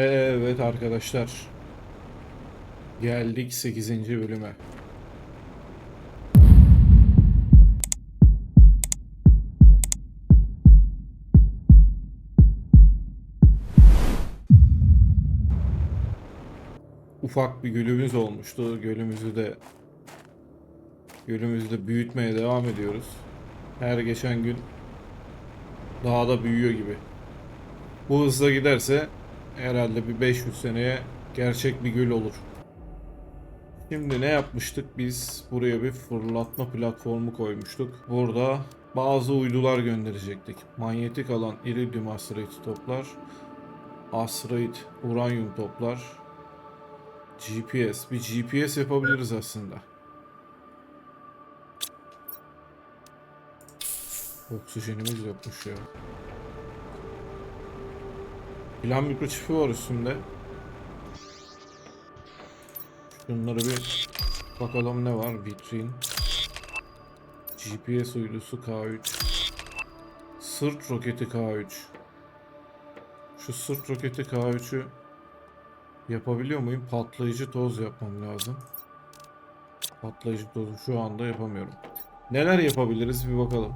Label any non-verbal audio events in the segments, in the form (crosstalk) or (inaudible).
Evet arkadaşlar. Geldik 8. bölüme. Ufak bir gölümüz olmuştu. Gölümüzü de gölümüzü de büyütmeye devam ediyoruz. Her geçen gün daha da büyüyor gibi. Bu hızla giderse herhalde bir 500 seneye gerçek bir göl olur. Şimdi ne yapmıştık? Biz buraya bir fırlatma platformu koymuştuk. Burada bazı uydular gönderecektik. Manyetik alan iridium asteroid toplar. Asteroid uranyum toplar. GPS. Bir GPS yapabiliriz aslında. Oksijenimiz yokmuş ya. Plan mikroçipi var üstünde. Şunları bir bakalım ne var. Vitrin. GPS uydusu K3. Sırt roketi K3. Şu sırt roketi K3'ü yapabiliyor muyum? Patlayıcı toz yapmam lazım. Patlayıcı tozu şu anda yapamıyorum. Neler yapabiliriz bir bakalım.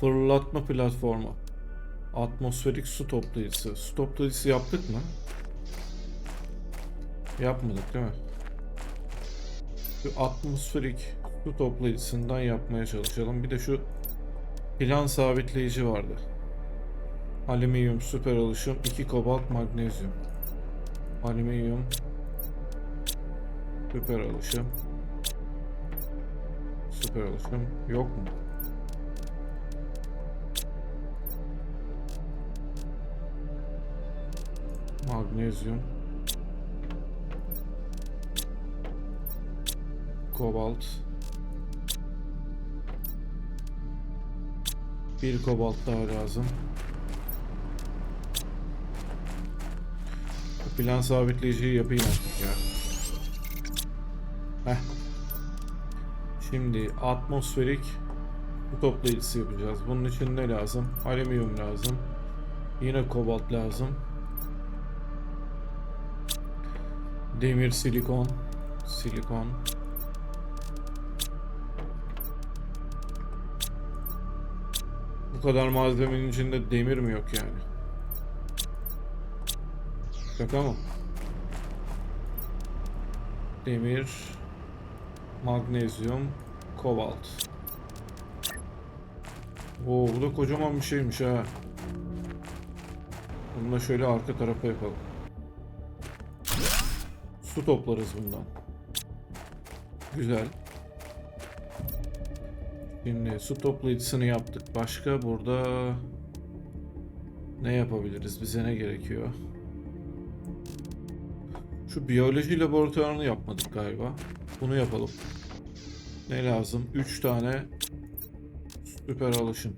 Fırlatma platformu. Atmosferik su toplayıcısı. Su toplayıcısı yaptık mı? Yapmadık değil mi? Şu atmosferik su toplayıcısından yapmaya çalışalım. Bir de şu plan sabitleyici vardı. Alüminyum süper alışım 2 kobalt magnezyum. Alüminyum süper alışım. Süper alışım yok mu? Magnezyum. Kobalt. Bir kobalt daha lazım. Plan sabitleyiciyi yapayım artık ya. Heh. Şimdi atmosferik bu toplayıcısı yapacağız. Bunun için ne lazım? Alüminyum lazım. Yine kobalt lazım. Demir, silikon, silikon. Bu kadar malzemenin içinde demir mi yok yani? Şaka mı? Demir, magnezyum, kobalt. Oo, bu da kocaman bir şeymiş ha. Bunu da şöyle arka tarafa yapalım. Su toplarız bundan. Güzel. Şimdi su toplayıcısını yaptık. Başka burada ne yapabiliriz? Bize ne gerekiyor? Şu biyoloji laboratuvarını yapmadık galiba. Bunu yapalım. Ne lazım? 3 tane süper alışım.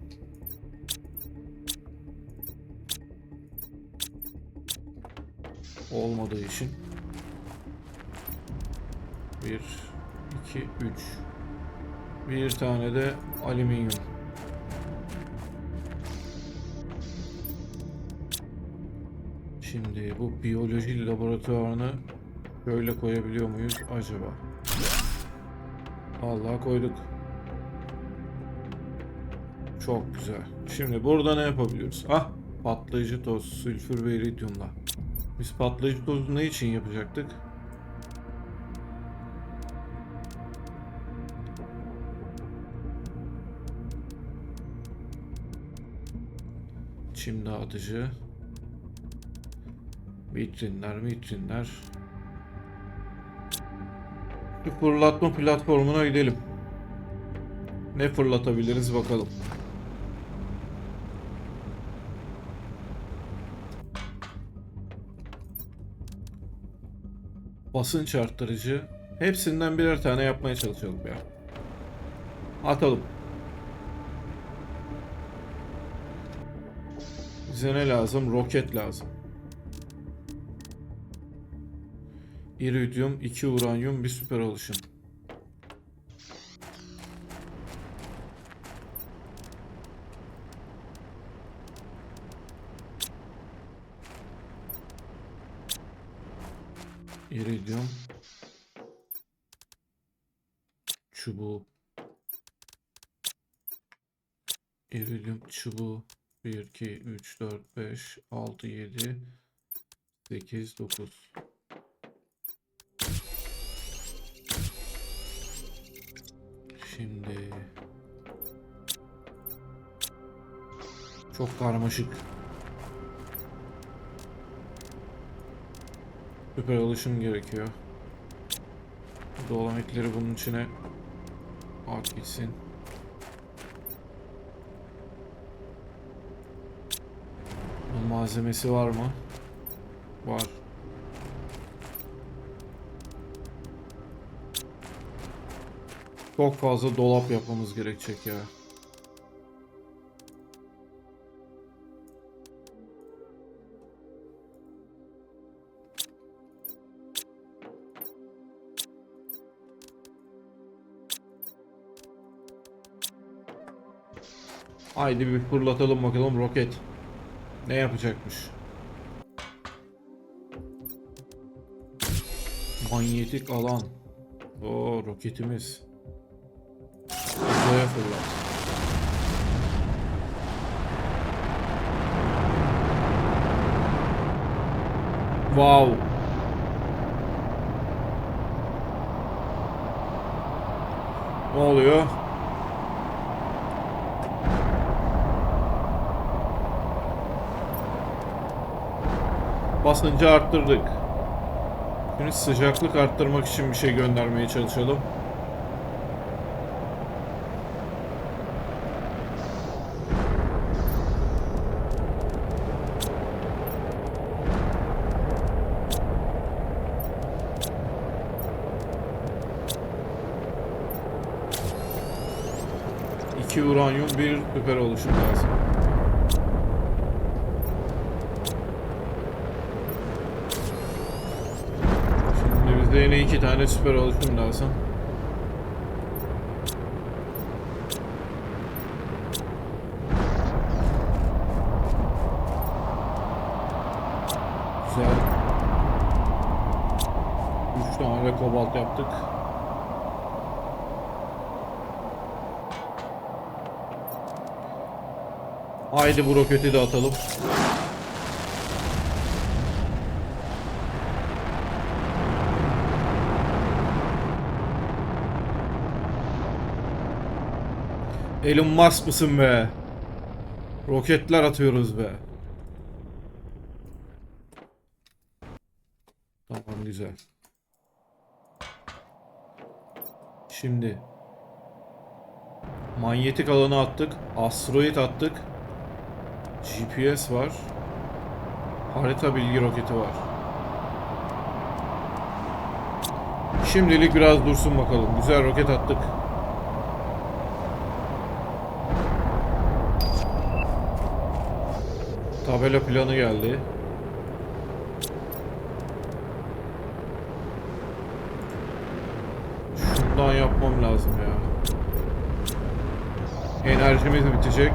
Olmadığı için 1 2 3 bir tane de alüminyum. Şimdi bu biyoloji laboratuvarını böyle koyabiliyor muyuz acaba? Vallahi koyduk. Çok güzel. Şimdi burada ne yapabiliyoruz? Ah patlayıcı toz, sülfür ve iridyumla. Biz patlayıcı tozu ne için yapacaktık? Çim dağıtıcı. Vitrinler, vitrinler. Bir fırlatma platformuna gidelim. Ne fırlatabiliriz bakalım. Basınç arttırıcı. Hepsinden birer tane yapmaya çalışalım ya. Atalım. Bize ne lazım? Roket lazım. İridium, 2 uranyum, bir süper alışım. iridium çubuğu iridium çubuğu 1 2 3 4 5 6 7 8 9 Şimdi çok karmaşık. Süper alışım gerekiyor. Dolamitleri bunun içine at gitsin. Malzemesi var mı? Var. Çok fazla dolap yapmamız gerekecek ya. Haydi bir fırlatalım bakalım roket. Ne yapacakmış? Manyetik alan. O roketimiz. Uzaya fırlat. Wow. Ne oluyor? Basıncı arttırdık. Şimdi sıcaklık arttırmak için bir şey göndermeye çalışalım. İki uranyum, bir süper oluşum lazım. Şimdi bizde yine iki tane süper oluşum lazım. Güzel. Üç tane kobalt yaptık. Haydi bu roketi de atalım. Elon Musk mısın be? Roketler atıyoruz be. Tamam güzel. Şimdi manyetik alanı attık. Asteroid attık. GPS var. Harita bilgi roketi var. Şimdilik biraz dursun bakalım. Güzel roket attık. Tabela planı geldi. Şundan yapmam lazım ya. Enerjimiz bitecek.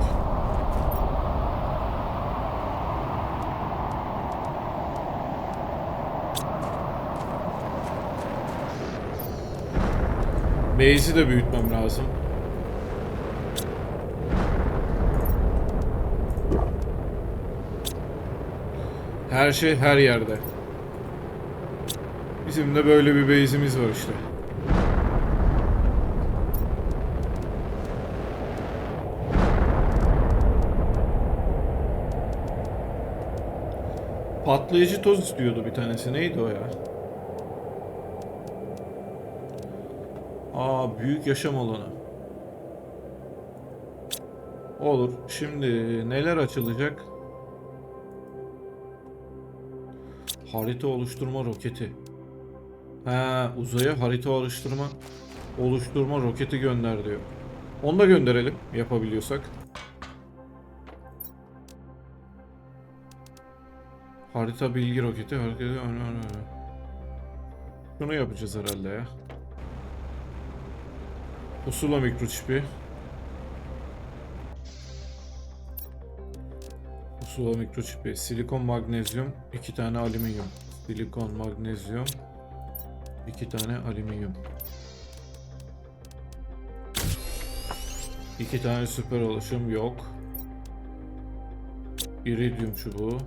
Base'i de büyütmem lazım. Her şey her yerde. Bizim de böyle bir base'imiz var işte. Patlayıcı toz istiyordu bir tanesi. Neydi o ya? Aa büyük yaşam alanı. Olur. Şimdi neler açılacak? Harita oluşturma roketi. Ha, uzaya harita oluşturma oluşturma roketi gönder diyor. Onu da gönderelim yapabiliyorsak. Harita bilgi roketi harita Şunu yapacağız herhalde ya. Pusula mikroçipi. Pusula mikroçipi. Silikon magnezyum. iki tane alüminyum. Silikon magnezyum. İki tane alüminyum. İki tane süper oluşum yok. İridyum çubuğu.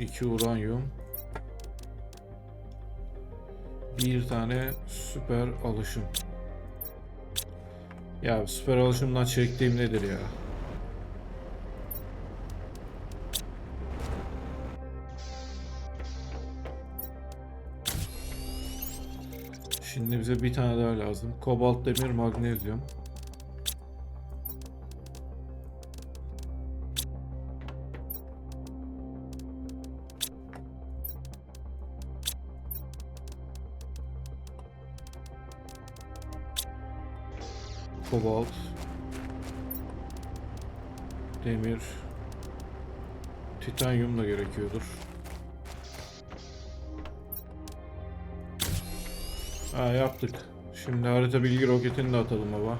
iki uranyum. Bir tane süper alışım. Ya süper alışımdan çektiğim nedir ya? Şimdi bize bir tane daha lazım. Kobalt, demir, magnezyum. Kobalt. Demir. Titanyum da gerekiyordur. Ha yaptık. Şimdi harita bilgi roketini de atalım baba.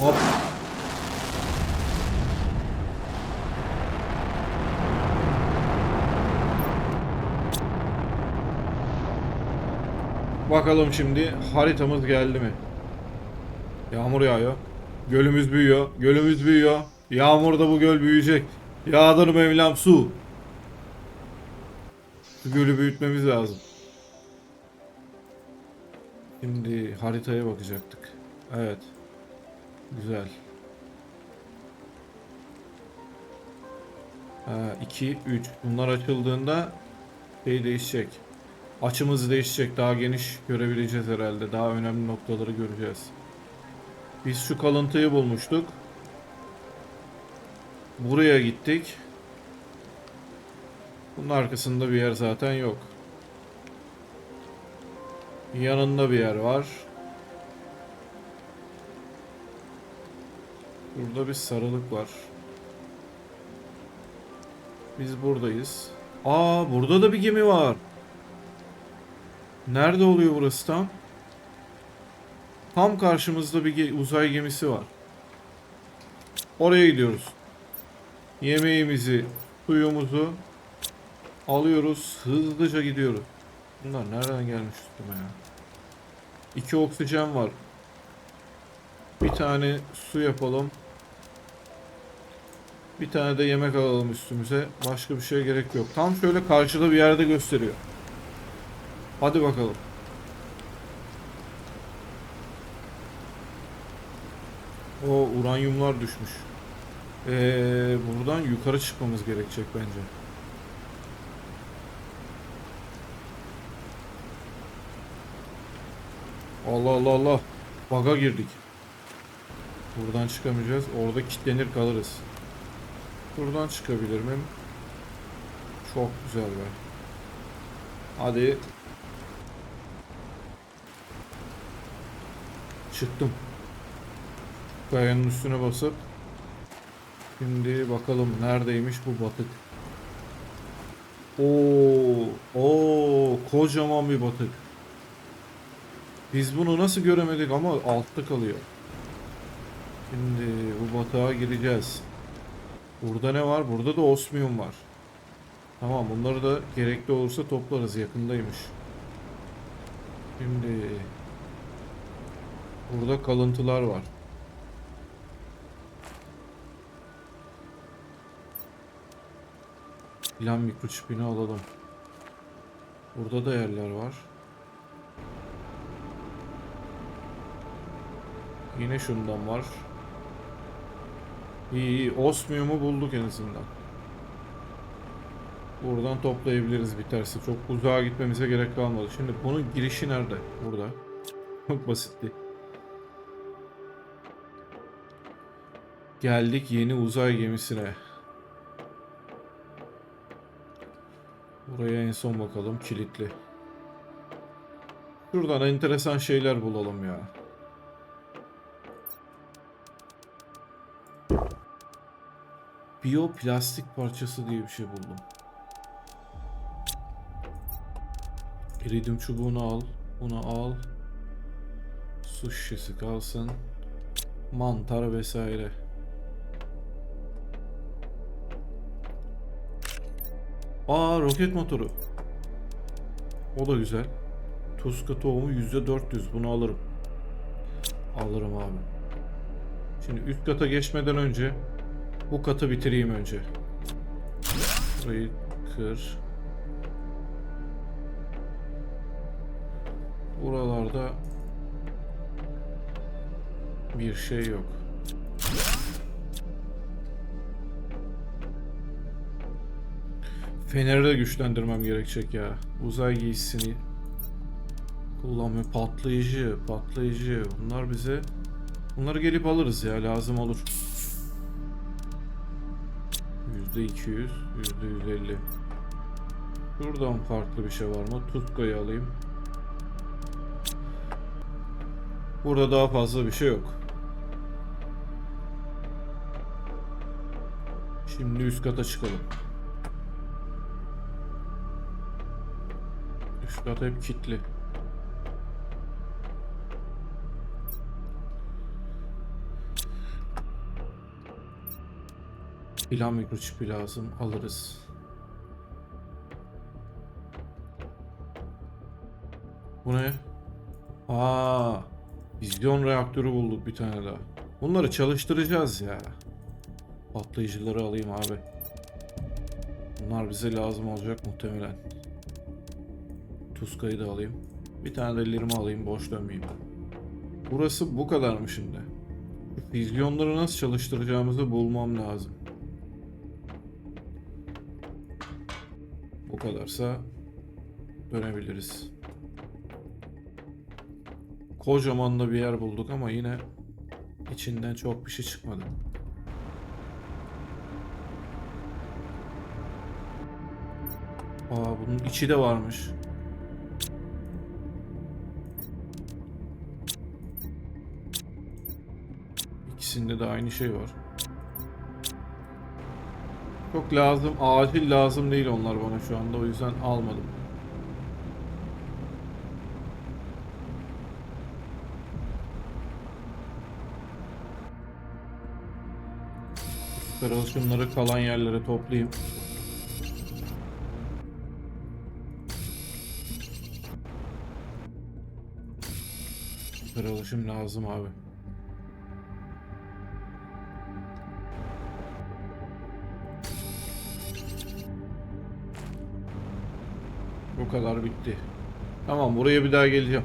Hop. Bakalım şimdi haritamız geldi mi? Yağmur yağıyor. Gölümüz büyüyor. Gölümüz büyüyor. Yağmurda bu göl büyüyecek. Yağdır Mevlam su. Şu gölü büyütmemiz lazım. Şimdi haritaya bakacaktık. Evet. Güzel. 2, 3. Bunlar açıldığında şey değişecek. Açımız değişecek. Daha geniş görebileceğiz herhalde. Daha önemli noktaları göreceğiz. Biz şu kalıntıyı bulmuştuk. Buraya gittik. Bunun arkasında bir yer zaten yok. Yanında bir yer var. Burada bir sarılık var. Biz buradayız. Aa burada da bir gemi var. Nerede oluyor burası tam? Tam karşımızda bir uzay gemisi var. Oraya gidiyoruz. Yemeğimizi, suyumuzu alıyoruz. Hızlıca gidiyoruz. Bunlar nereden gelmiş üstüme ya? İki oksijen var. Bir tane su yapalım. Bir tane de yemek alalım üstümüze. Başka bir şeye gerek yok. Tam şöyle karşıda bir yerde gösteriyor. Hadi bakalım. O uranyumlar düşmüş. Ee, buradan yukarı çıkmamız gerekecek bence. Allah Allah Allah. Baga girdik. Buradan çıkamayacağız. Orada kilitlenir kalırız. Buradan çıkabilir miyim? Çok güzel be. Hadi. Çıktım. Kayanın üstüne basıp Şimdi bakalım neredeymiş bu batık. Oo, oo, kocaman bir batık. Biz bunu nasıl göremedik ama altta kalıyor. Şimdi bu batığa gireceğiz. Burada ne var? Burada da osmiyum var. Tamam bunları da gerekli olursa toplarız. Yakındaymış. Şimdi burada kalıntılar var. Plan mikroçipini alalım. Burada da yerler var. Yine şundan var. İyi iyi. Osmiyumu bulduk en azından. Buradan toplayabiliriz biterse. Çok uzağa gitmemize gerek kalmadı. Şimdi bunun girişi nerede? Burada. (laughs) Çok basitti. Geldik yeni uzay gemisine. Buraya en son bakalım. Kilitli. Şuradan enteresan şeyler bulalım ya. Biyoplastik parçası diye bir şey buldum. İridium çubuğunu al. Bunu al. Su şişesi kalsın. Mantar vesaire. Aa roket motoru. O da güzel. Tuska tohumu %400. Bunu alırım. Alırım abi. Şimdi üst kata geçmeden önce bu katı bitireyim önce. Burayı kır. Buralarda bir şey yok. Feneri de güçlendirmem gerekecek ya. Uzay giysisini kullanma patlayıcı, patlayıcı. Bunlar bize bunları gelip alırız ya lazım olur. Yüzde 200, yüzde 150. Şuradan farklı bir şey var mı? Tutkayı alayım. Burada daha fazla bir şey yok. Şimdi üst kata çıkalım. Kat hep kilitli. Plan mikroçipi lazım. Alırız. Bu ne? Aa, vizyon reaktörü bulduk bir tane daha. Bunları çalıştıracağız ya. Patlayıcıları alayım abi. Bunlar bize lazım olacak muhtemelen. Tuskayı da alayım. Bir tane de ellerimi alayım boş dönmeyeyim. Burası bu kadar mı şimdi? Şu Vizyonları nasıl çalıştıracağımızı bulmam lazım. Bu kadarsa dönebiliriz. Kocaman da bir yer bulduk ama yine içinden çok bir şey çıkmadı. Aa bunun içi de varmış. İkisinde de aynı şey var. Çok lazım, acil lazım değil onlar bana şu anda o yüzden almadım. Şunları kalan yerlere toplayayım. Süper alışım lazım abi. Kadar bitti. Tamam buraya bir daha geleceğim.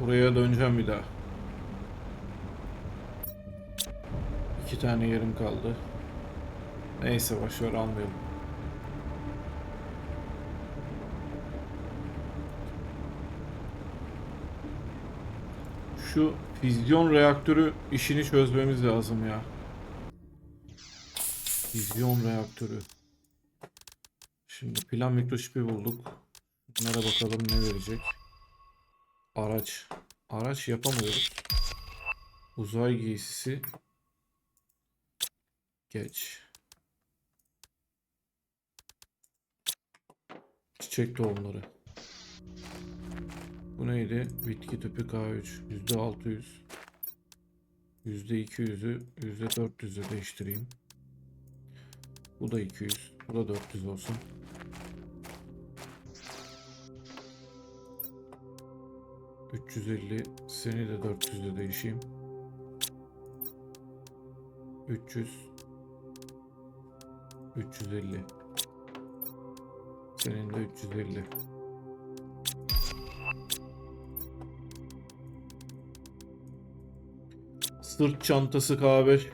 Buraya döneceğim bir daha. İki tane yerim kaldı. Neyse boşver almayalım. Şu füzyon reaktörü işini çözmemiz lazım ya. Füzyon reaktörü. Şimdi plan mikroşipi bulduk. Bunlara bakalım ne verecek. Araç. Araç yapamıyoruz. Uzay giysisi. Geç. Çiçek tohumları. Bu neydi? Bitki tüpü K3. %600. %200'ü %400'e değiştireyim. Bu da 200. Bu da 400 olsun. ...350... ...seni de 400'e değişeyim. 300... ...350... ...senin de 350... Sırt çantası K5...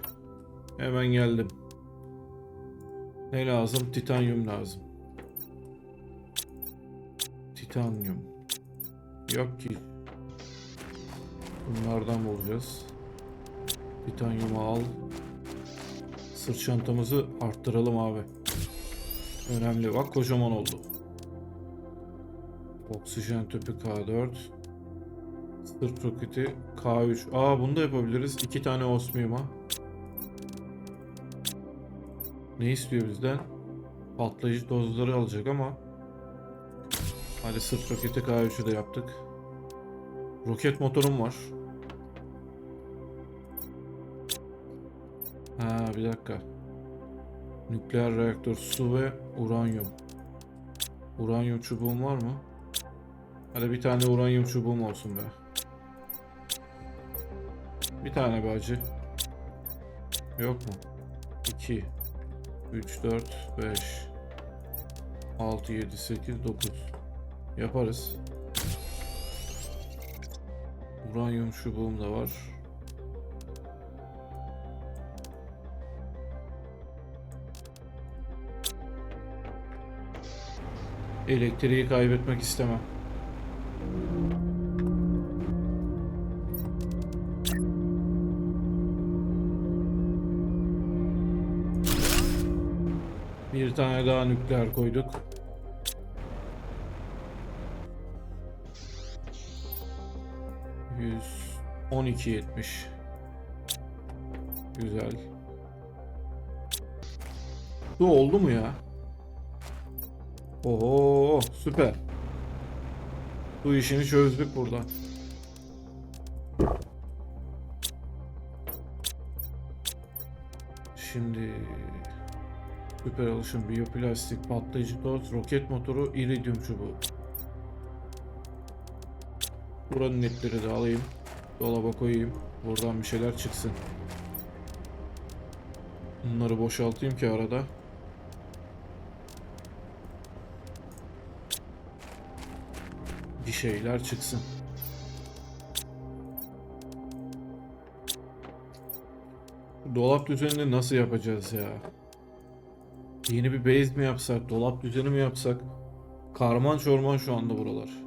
...hemen geldim. Ne lazım? Titanyum lazım. Titanyum. Yok ki. Bunlardan bulacağız. Titanyumu al. Sırt çantamızı arttıralım abi. Önemli. Bak kocaman oldu. Oksijen tüpü K4. Sırt roketi K3. Aa bunu da yapabiliriz. İki tane osmiyuma. Ne istiyor bizden? Patlayıcı dozları alacak ama Hadi sırt roketi K3'ü de yaptık. Roket motorum var. Ha bir dakika. Nükleer reaktör, su ve uranyum. Uranyum çubuğum var mı? Hadi bir tane uranyum çubuğum olsun be. Bir tane be hacı. Yok mu? 2 3 4 5 6 7 8 9 Yaparız. Uranyum çubuğum da var. Elektriği kaybetmek istemem. Bir tane daha nükleer koyduk. Yüz on iki yetmiş. Güzel. Bu oldu mu ya? Oho süper. Bu işini çözdük burada. Şimdi süper alışım, biyoplastik, patlayıcı toz, roket motoru, iridium çubuğu. Buranın netleri de alayım. Dolaba koyayım. Buradan bir şeyler çıksın. Bunları boşaltayım ki arada. bir şeyler çıksın. Dolap düzenini nasıl yapacağız ya? Yeni bir base mi yapsak, dolap düzeni mi yapsak? Karman çorman şu anda buralar.